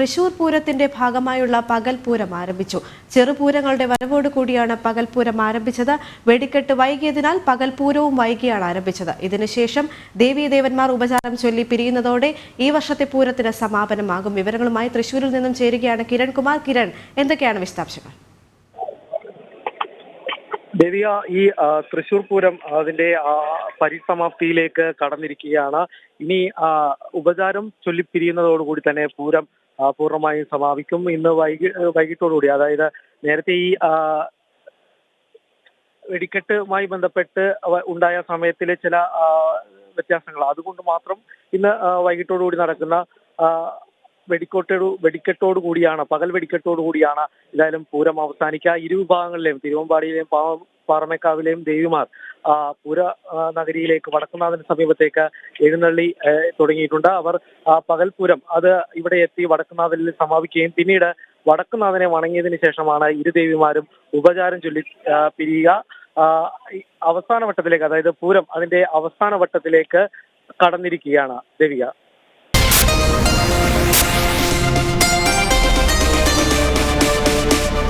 തൃശൂർ പൂരത്തിന്റെ ഭാഗമായുള്ള പകൽപൂരം ആരംഭിച്ചു. ചെറുപൂരങ്ങളുടെ വരവോട് കൂടിയാണ് പകൽപൂരം ആരംഭിച്ചത്. വെടിക്കെട്ട് വൈകിയതിനാൽ പകൽപൂരവും വൈകിയാണ് ആരംഭിച്ചത്. ഇതിനുശേഷം ദേവീദേവന്മാർ ഉപചാരം ചൊല്ലി പിരിയുന്നതോടെ ഈ വർഷത്തെ പൂരത്തിന് സമാപനമാകും. വിവരങ്ങളുമായി തൃശൂരിൽ നിന്നും ചേരുകയാണ് കിരൺ കുമാർ കിരൺ എന്തൊക്കെയാണ് വിശദാംശങ്ങൾ? ദേവിക ഈ തൃശൂർ പൂരം അതിന്റെ പരിസമാപ്തിയിലേക്ക് കടന്നിരിക്കുകയാണ്. ഇനി ഉപചാരം ചൊല്ലിപ്പിരിയുന്നതോടുകൂടി തന്നെ പൂരം പൂർണമായും സമാപിക്കും. ഇന്ന് വൈകി വൈകിട്ടോടുകൂടി അതായത് നേരത്തെ ഈ വെടിക്കെട്ടുമായി ബന്ധപ്പെട്ട് ഉണ്ടായ സമയത്തിലെ ചില വ്യത്യാസങ്ങൾ. അതുകൊണ്ട് മാത്രം ഇന്ന് വൈകിട്ടോടുകൂടി നടക്കുന്ന വെടിക്കോട്ടോട് വെടിക്കെട്ടോട് കൂടിയാണ് പകൽ വെടിക്കെട്ടോട് കൂടിയാണ് ഏതായാലും പൂരം അവസാനിക്കുക. ഇരു വിഭാഗങ്ങളിലെയും തിരുവമ്പാടിയിലെയും പാറമേക്കാവിലെയും ദേവിമാർ പുര നഗരിയിലേക്ക് വടക്കുന്നാഥന് സമീപത്തേക്ക് എഴുന്നള്ളി തുടങ്ങിയിട്ടുണ്ട്. അവർ പകൽപൂരം അത് ഇവിടെ എത്തി വടക്കുന്നാഥനിൽ സമാപിക്കുകയും പിന്നീട് വടക്കുന്നാഥനെ വണങ്ങിയതിന് ശേഷമാണ് ഇരു ദേവിമാരും ഉപചാരം ചൊല്ലി പിരിയുക. അവസാന വട്ടത്തിലേക്ക് അതായത് പൂരം അതിന്റെ അവസാന വട്ടത്തിലേക്ക് കടന്നിരിക്കുകയാണ് ദേവിക.